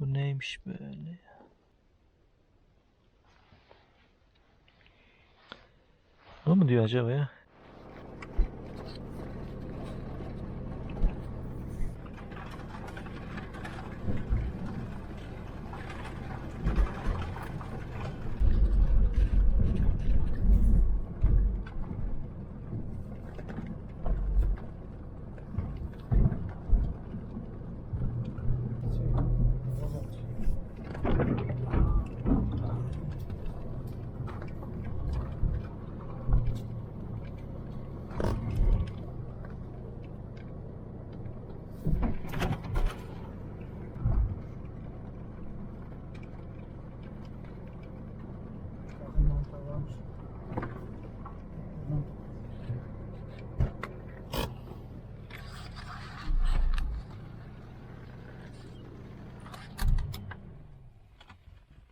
Bu neymiş böyle? O mu diyor acaba ya?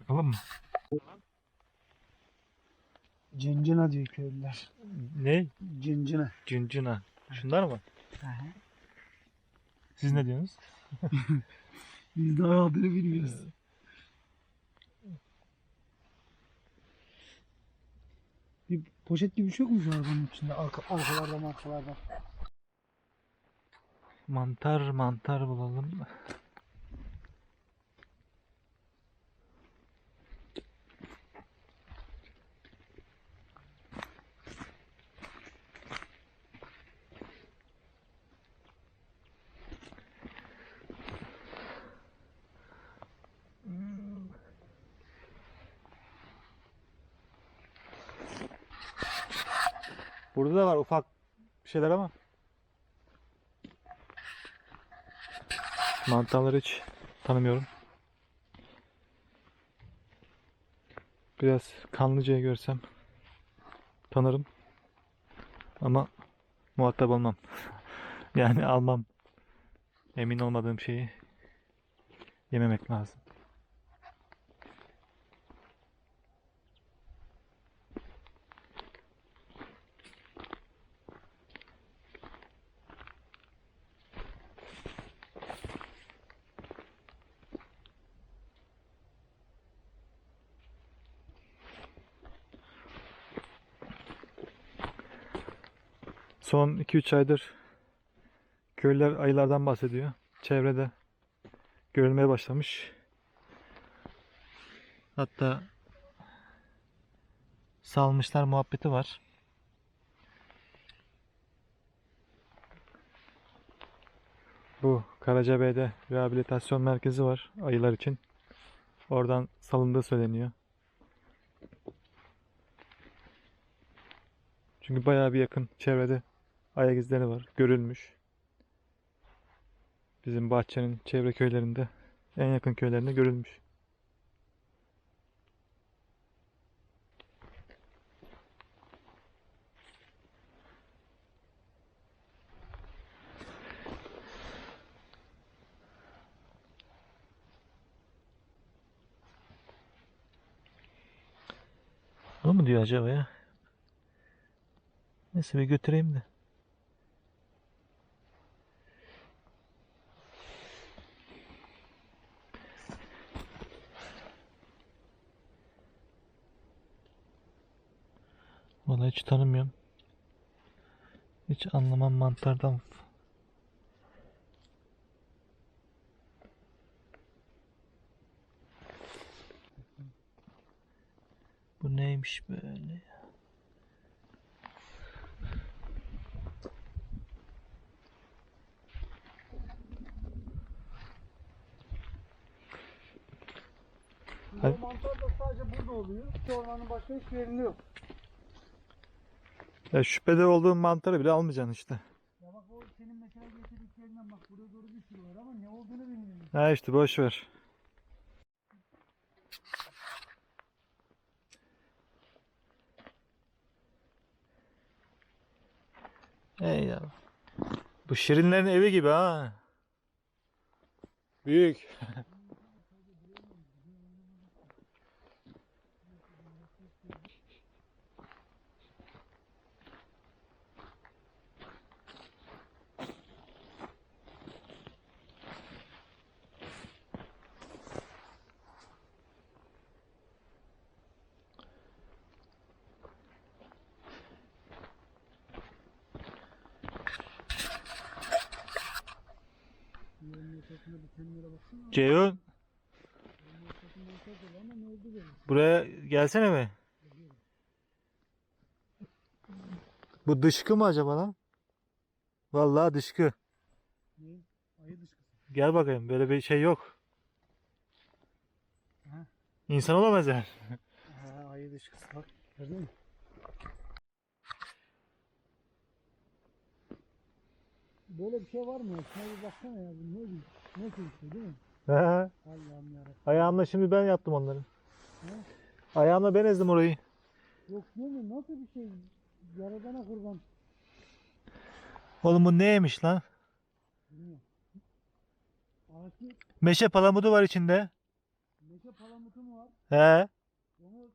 Bakalım mı? Cincina diyor köylüler. Ne? Cincina. Cüncüna. Şunlar mı? Siz ne diyorsunuz? Biz daha adını bilmiyoruz. Bir poşet gibi bir şey yok mu şu arabanın içinde? Arka, arkalarda markalarda. Mantar mantar bulalım. Burada da var ufak şeyler ama. Mantarları hiç tanımıyorum. Biraz kanlıcayı görsem tanırım. Ama muhatap olmam. Yani almam. Emin olmadığım şeyi yememek lazım. Son 2-3 aydır köylüler ayılardan bahsediyor. Çevrede görülmeye başlamış. Hatta salmışlar muhabbeti var. Bu Karacabey'de rehabilitasyon merkezi var ayılar için. Oradan salındığı söyleniyor. Çünkü bayağı bir yakın çevrede ayak izleri var. Görülmüş. Bizim bahçenin çevre köylerinde en yakın köylerinde görülmüş. O mu diyor acaba ya? Neyse bir götüreyim de. Vallahi hiç tanımıyorum. Hiç anlamam mantardan. Bu neymiş böyle mantar da sadece burada oluyor. Ormanın başka hiçbir yerinde yok. Ya şüphede olduğun mantarı bile almayacaksın işte. Ya bak o senin mesela getirdiklerinden bak buraya doğru bir sürü var ama ne olduğunu bilmiyorum. Ha işte boş ver. Ey ya. Bu şirinlerin evi gibi ha. Büyük. ortasında bir tenlere baksana. Ceyhun Onun ortasında mantar dolu ama ne oldu böyle? buraya gelsene be. Bu dışkı mı acaba lan? Vallahi dışkı. Ne? Ayı dışkısı. Gel bakayım böyle bir şey yok. Ha. İnsan olamaz yani. Ha, ayı dışkısı bak. Gördün mü? Böyle bir şey var mı? Şuna bir baksana ya. Bu ne, ne şey değil mi? Allah'ım yarabbim. Ayağımla şimdi ben yaptım onları. Ne? Ayağımla ben ezdim orayı. Yok değil mi? Nasıl bir şey? Yaradana kurban. Oğlum bu neymiş lan? Bilmiyorum. Ağaçlı Meşe palamudu var içinde. meşe palamutu mu var? He. Onu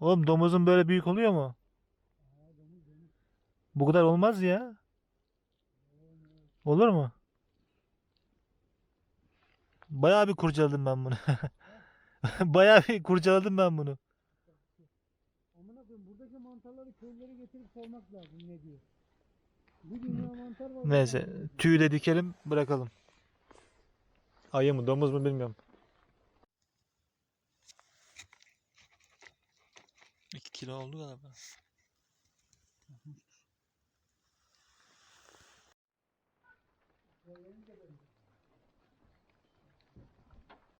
Oğlum domuzun böyle büyük oluyor mu? Bu kadar olmaz ya. Olur mu? Bayağı bir kurcaladım ben bunu. Bayağı bir kurcaladım ben bunu. Amına koyayım buradaki mantarları köylere getirip sormak lazım ne diyor. Bir dünya mantar var. Neyse tüyü de dikelim bırakalım. Ayı mı domuz mu bilmiyorum. 2 kilo oldu galiba.